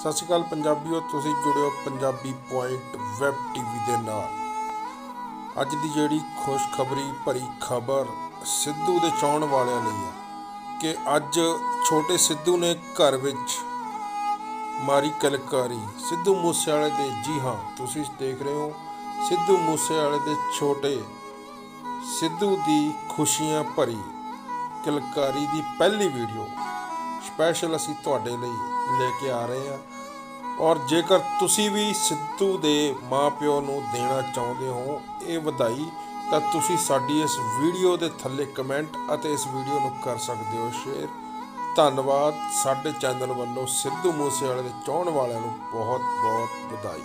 ਸਤਿ ਸ਼੍ਰੀ ਅਕਾਲ ਪੰਜਾਬੀਓ, ਤੁਸੀਂ ਜੁੜਿਓ ਪੰਜਾਬੀ ਪੁਆਇੰਟ ਵੈਬ ਟੀਵੀ ਦੇ ਨਾਲ। ਅੱਜ ਦੀ ਜਿਹੜੀ ਖੁਸ਼ਖਬਰੀ, ਭਰੀ ਖਬਰ ਸਿੱਧੂ ਦੇ ਚਾਹਣ ਵਾਲਿਆਂ ਲਈ ਹੈ ਕਿ ਅੱਜ ਛੋਟੇ ਸਿੱਧੂ ਨੇ ਘਰ ਵਿੱਚ ਮਾਰੀ ਕਲਕਾਰੀ। ਸਿੱਧੂ ਮੂਸੇਵਾਲੇ ਦੇ, ਜੀ ਹਾਂ, ਤੁਸੀਂ ਦੇਖ ਰਹੇ ਹੋ, ਸਿੱਧੂ ਮੂਸੇਵਾਲੇ ਦੇ ਛੋਟੇ ਸਿੱਧੂ ਦੀ ਖੁਸ਼ੀਆਂ ਭਰੀ ਕਲਕਾਰੀ ਦੀ ਪਹਿਲੀ ਵੀਡੀਓ। ਸਪੈਸ਼ਲ ਅਸੀਂ ਤੁਹਾਡੇ ਲਈ ਲੈ ਕੇ ਆ ਰਹੇ ਹਾਂ ਔਰ ਜੇਕਰ ਤੁਸੀਂ ਵੀ ਸਿੱਧੂ ਦੇ ਮਾਪਿਓ ਨੂੰ ਦੇਣਾ ਚਾਹੁੰਦੇ ਹੋ ਇਹ ਵਧਾਈ, ਤਾਂ ਤੁਸੀਂ ਸਾਡੀ ਇਸ ਵੀਡੀਓ ਦੇ ਥੱਲੇ ਕਮੈਂਟ ਅਤੇ ਇਸ ਵੀਡੀਓ ਨੂੰ ਕਰ ਸਕਦੇ ਹੋ ਸ਼ੇਅਰ। ਧੰਨਵਾਦ। ਸਾਡੇ ਚੈਨਲ ਵੱਲੋਂ ਸਿੱਧੂ ਮੂਸੇਵਾਲੇ ਦੇ ਚਾਹਣ ਵਾਲਿਆਂ ਨੂੰ ਬਹੁਤ ਬਹੁਤ ਵਧਾਈ।